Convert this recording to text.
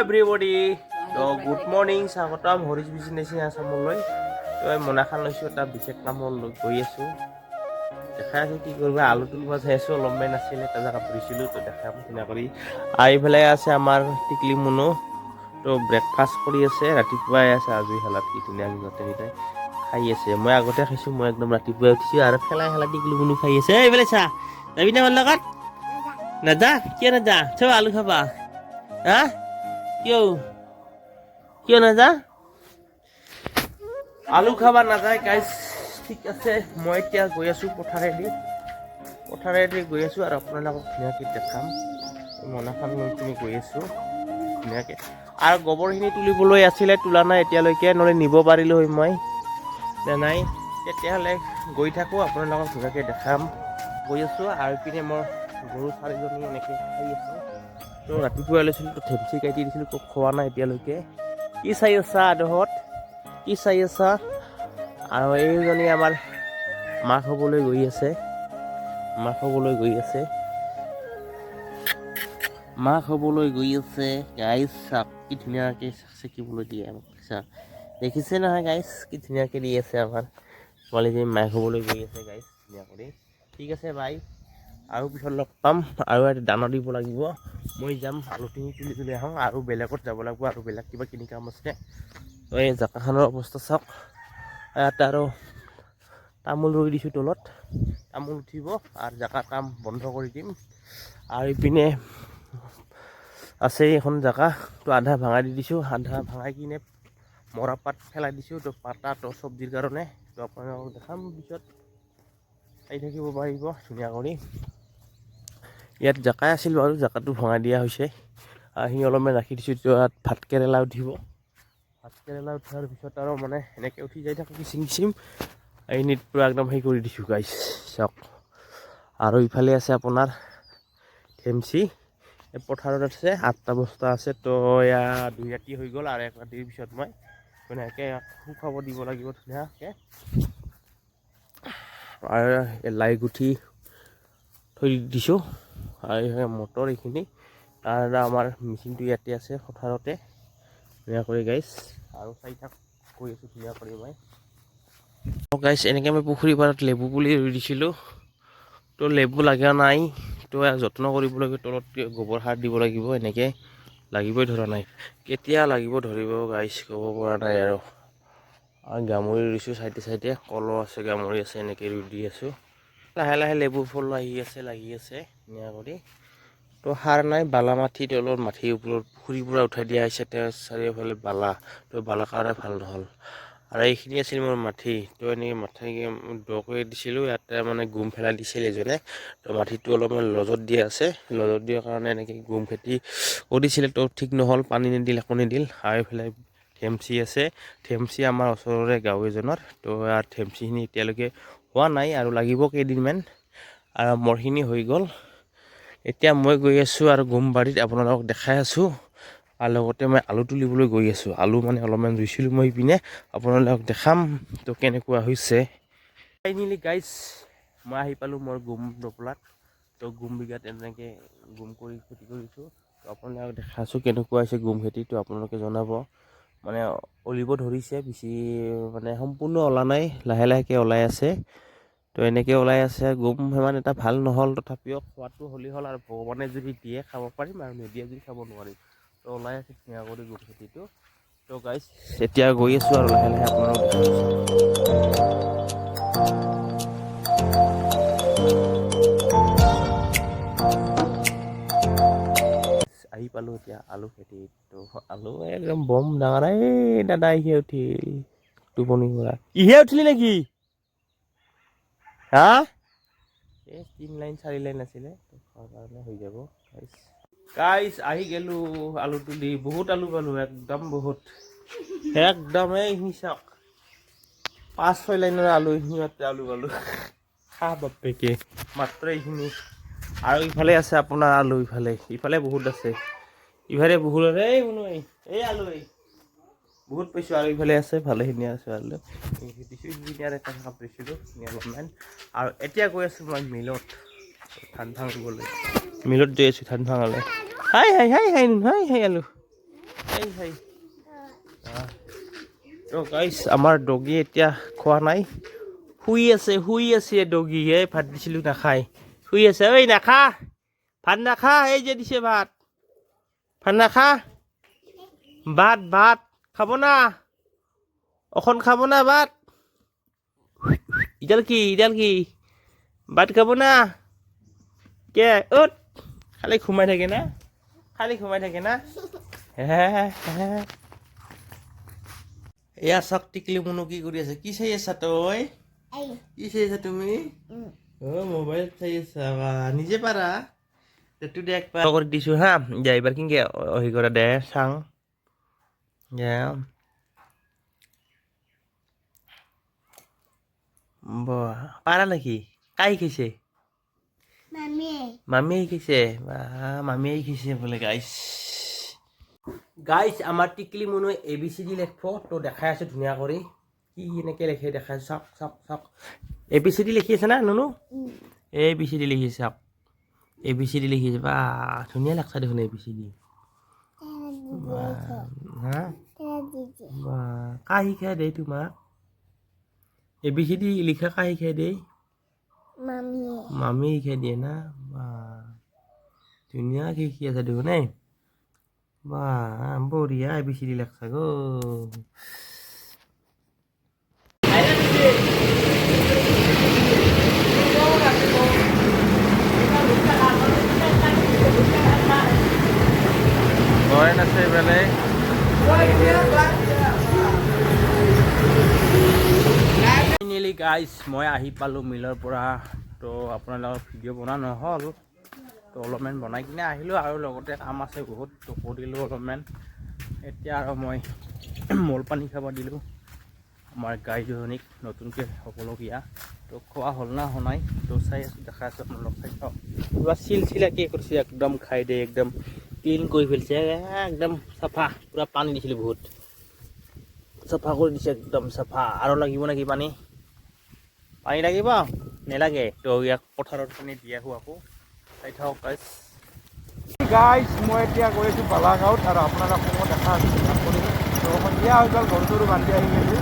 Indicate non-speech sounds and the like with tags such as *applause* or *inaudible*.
Everybody তো good morning স্বাগতম। হৰিজ business আছামলৈ তো এই মোনাখন লৈছোঁ, এটা বিশেষ কামত গৈ আছোঁ। দেখাই আছোঁ কি কৰিব, আলু তুলিব চাই আছোঁ অলপমান আছিলে, এটা জেগা ফুৰিছিলোঁ তো দেখাম ধুনীয়া কৰি। আৰু এইফালে আছে আমাৰ টিকলি মুনু। তো ব্ৰেকফাষ্ট কৰি আছে, ৰাতিপুৱাই আছে আজৰি হালাত কি ধুনীয়া গোটেইকেইটাই খাই আছে। মই আগতে খাইছোঁ, মই একদম ৰাতিপুৱাই উঠিছোঁ, আৰু খেলাই খেলা টিকলি মুনু খাই আছে। এইফালে চা, যাবি না মোৰ লগত? নাযা, কিয় নাযা? চব আলু খাবা। হা? কিয় কিয় নাযা আলু খাবা নাযায় গাইজ ঠিক আছে, মই এতিয়া গৈ আছোঁ পথাৰেদি। পথাৰেদি গৈ আছোঁ আৰু আপোনালোকক ধুনীয়াকৈ দেখাম। মনাখন লৈ পিনি গৈ আছোঁ ধুনীয়াকৈ। আৰু গোবৰখিনি তুলিবলৈ আছিলে, তোলা নাই এতিয়ালৈকে, নহ'লে নিব পাৰিলোঁ হয় মই। নে নাই? তেতিয়াহ'লে গৈ থাকোঁ আপোনালোকক ধুনীয়াকৈ দেখাম। গৈ আছোঁ আৰু ইপিনে মই গৰু চাৰিজনী এনেকৈ খাই আছোঁ। তো ৰাতিপুৱা লৈছিলোঁ, তো থেমচি কাটি দিছিলোঁ খোৱা নাই এতিয়ালৈকে। কি চাই আছা আদহত? কি চাই আছা? আৰু এইজনী আমাৰ মাক হ'বলৈ গৈ আছে। মাক হ'বলৈ গৈ আছে। মাক হ'বলৈ গৈ আছে। গাইজ চাওক কি ধুনীয়াকৈ চেকিবলৈ দিয়ে আমাক চাওক দেখিছে নহয় গাইজ কি ধুনীয়াকৈ দি আছে আমাৰ। ছোৱালীজনী মাক হ'বলৈ গৈ আছে গাইজ ধুনীয়া কৰি। ঠিক আছে বাই আৰু পিছত লগ পাম, আৰু এটা দানা দিব লাগিব। মই যাম, আলুখিনি তুলি তুলি আহোঁ, আৰু বেলেগত যাব লাগিব, আৰু বেলেগ কিবা কিনি কাম আছে। এই জেগাখনৰ অৱস্থা চাওক। ইয়াত আৰু তামোল ৰুই দিছোঁ তলত। তামোল উঠিব, আৰু জেগা কাম বন্ধ কৰি দিম। আৰু ইপিনে আছে এখন জেগা, তো আধা ভাঙাই দি দিছোঁ। আধা ভাঙাই কিনে মৰা পাত পেলাই দিছোঁ, তো পাতা, তো চব্জিৰ কাৰণে। তো আপোনালোকক দেখাম পিছত। চাই থাকিব পাৰিব, ধুনীয়া কৰি। ইয়াত জাকাই আছিল বাৰু, জাকাটো ভঙাই দিয়া হৈছে। সি অলপমান ৰাখি দিছোঁ, ইয়াত ভাত কেৰেলা উঠিব। ভাত কেৰেলা উঠাৰ পিছত আৰু মানে এনেকৈ উঠি যাই থাকোঁ কিচিম কিচিম এইখিনিত পূৰা একদম হেৰি কৰি দিছোঁ গাইছ চাওক। আৰু ইফালে আছে আপোনাৰ থেমচি এই পথাৰত আছে, আঠটা বস্তা আছে, তো এয়া দুই ৰাতি হৈ গ'ল আৰু এক ৰাতিৰ পিছত মই ধুনীয়াকৈ শুকাব দিব লাগিব ধুনীয়াকৈ। আৰু লাই গুঠি থৈ দিছোঁ। আৰু এইফালে মটৰ এইখিনি। তাৰ দ্বাৰা আমাৰ মেচিনটো ইয়াতে আছে পথাৰতে। ধুনীয়া কৰি গাইছ আৰু থাক কৰি আছোঁ ধুনীয়া কৰি মই। গাইছ এনেকৈ মই পুখুৰী পাৰত লেবু পুলি ৰুই দিছিলোঁ। তো লেবু লগা নাই। তো যত্ন কৰিব লাগিব তলত গোবৰ সাৰ দিব লাগিব এনেকৈ লাগিবই ধৰা নাই। কেতিয়া লাগিব ধৰিব গাইছ ক'ব পৰা নাই আৰু। গামৰি ৰুইছোঁ চাইডে চাইডে কলো আছে গামৰি আছে এনেকৈ ৰুই দি আছোঁ। লাহে লাহে লেবু ফুল আহি আছে লাগি আছে ধুনীয়া কৰি। তো সাৰ নাই বালা মাটি তলত মাটিৰ ওপৰত পুখুৰীৰ পৰা উঠাই দিয়া হৈছে তেওঁ চাৰিওফালে বালা। তো বালা কাৰণে ভাল নহ'ল। আৰু এইখিনি আছিল মোৰ মাটি। তো এনেকৈ মাটি দ কৰি দিছিলোঁ ইয়াতে মানে গুম ফেলাই দিছিল এজনে। তো মাটিটো অলপমান লজত দিয়া আছে। লজত দিয়াৰ কাৰণে এনেকৈ গুম খেতি কৰিছিলে। তো ঠিক নহ'ল পানী নিদিল একো নিদিল। আৰু এইফালে থেমচি আছে। থেমচি আমাৰ ওচৰৰে গাঁও এজনৰ। তো ইয়াৰ থেমচিখিনি এতিয়ালৈকে হোৱা নাই আৰু লাগিব কেইদিনমান। আৰু মৰখিনি হৈ গ'ল। এতিয়া মই গৈ আছোঁ আৰু গোমবাৰীত আপোনালোকক দেখাই আছোঁ। আৰু লগতে মই আলু তুলিবলৈ গৈ আছোঁ। আলু মানে অলপমান ৰুইছিলোঁ মই পিনে আপোনালোকক দেখাম তো কেনেকুৱা হৈছে। ফাইনেলি গাইজ মই আহি পালোঁ মোৰ গুম ডপলাত তো গুম বিঘাত এনেকৈ গুম কৰি খেতি কৰিছোঁ। তো আপোনালোকক দেখাইছোঁ কেনেকুৱা হৈছে গুম খেতি, তো আপোনালোকে জনাব। মানে অলিব ধৰিছে, বেছি মানে সম্পূৰ্ণ ওলা নাই, লাহে লাহেকৈ ওলাই আছে। তো এনেকৈ ওলাই আছে, গুম সিমান এটা ভালো নহ'ল। তথাপিও খোৱাটো হ'লেই হ'ল আৰু ভগৱানে যদি দিয়ে খাব পাৰিম আৰু নিদিয়ে যদি খাব নোৱাৰিম। তো ওলাই আছে ধুনীয়া কৰি গুম খেতিটো। তো গাইজ এতিয়া গৈ আছোঁ আৰু লাহে লাহে দেখাইছোঁ আহি পালোঁ এতিয়া আলু খেতিত। তো আলু একদম বম ডাঙৰ। এই দাদা, ইহে উঠিল। টোপনি পৰা ইহে উঠিলি নেকি? হা এই তিনি লাইন চাৰি লাইন আছিলে খোৱাৰ কাৰণে হৈ যাব গাইছ আহি গ'লোঁ, আলু তুলি, বহুত আলু পালোঁ একদম বহুত। একদম এইখিনি চাওক পাঁচ, ছয় লাইনৰ আলু আলু পালোঁ খা, বাপেকে। মাত্ৰ এইখিনি। আৰু ইফালে আছে আপোনাৰ আলু, ইফালে। ইফালে বহুত আছে। ইফালে বহুত এই, শুনো এই আলু, এই। বহুত পাইছোঁ আৰু ইফালে আছে, ভালেখিনি আছে আলু দিছোঁ ইঞ্জিনিয়াৰ এটা কাপ দিছিলোঁ অলপমান আৰু এতিয়া গৈ আছোঁ মই মিলত ধান ভাঙিবলৈ মিলত গৈ আছোঁ ধান ভাঙালৈ হাই হাই হাই হাই হাই হাই, আলু। এই সেই তো গাইছ আমাৰ ডগী এতিয়া খোৱা নাই। শুই আছে শুই আছে ডগী এই ভাত দিছিলোঁ, নাখায়। শুই আছে, ঐ, নাখা। ভাত নাখা, এই যে দিছে ভাত। ভাত নাখা। ভাত ভাত। খাব না। অখন খাব না ভাত। ইডাল কি ইডাল কি? ভাত খাব না। কে? অত খালি সোমাই থাকে না। খালি সোমাই থাকে না। এয়া চাওক টিকলি মুনু কি কৰি আছে? কি চাই আছা তই? কি চাই আছা তুমি? অ মোবাইল চাই আছা বা নিজে পাৰা? এইটো দে একবাৰ কৰি দিছোঁ হা। দে এইবাৰ কেনেকৈ হেৰি কৰা দে চাং। দে বাহ পাৰা নেকি কাই শিকিছে মামী মামী শিকিছে বা মামীয়ে শিকিছে বোলে গাইছ গাইছ আমাৰ টিকলি মুনুৱে এ বি চি ডি লিখিব তো দেখাই আছোঁ ধুনীয়া কৰি কি এনেকৈ লিখে দেখাই চাওক চাওক চাওক এ বি চি ডি লিখি আছে না নুনু এ বি চি ডি লিখিছে চাওক এ বি চি ডি লিখিছে বা ধুনীয়া লাগছে দেখোন এ বি চি ডি কা শিকাই দে তোমাক এ বি চি ডি লিখা কা শিকাই দেই মামী মামী শিকাই দিয়ে না বা ধুনীয়া শিকি আছে দেখোন নাই বা বঢ়িয়া এ বি চি ডি লাগছে গো এইফালে। ফাইনেলি গাইজ মই আহি পালোঁ মিলৰ পৰা। তো আপোনালোকৰ ভিডিঅ' বনোৱা নহ'ল। তো অলপমান বনাই কিনে আহিলোঁ আৰু লগতে কাম আছে বহুত তো কৰিলোঁ অলপমান। এতিয়া আৰু মই *clears throat* মল পানী খাব দিলোঁ। আমাৰ গাইজনীক নতুনকৈ হ'বলগীয়া তো খোৱা হ'ল না হোৱা নাই তো চাই আছোঁ দেখাই আছোঁ আপোনালোক চাই। চাওক কিবা চিলচিলাকে কৰিছে একদম খাই দে একদম। ক্লিন কৰি পেলাইছে একদম চাফা পূৰা পানী দিছিলোঁ বহুত চাফা কৰি দিছে একদম চাফা আৰু লাগিব নেকি পানী পানী লাগিব নেলাগে তো ইয়াক পথাৰত পানী দি আহোঁ আকৌ চাই থাকক গাইজ মই এতিয়া গৈ আছোঁ বালাগাঁৱত আৰু আপোনালোকক মই দেখা আছোঁ সন্ধিয়া হৈ গ'ল চৰু বান্ধি আহি গ'লোঁ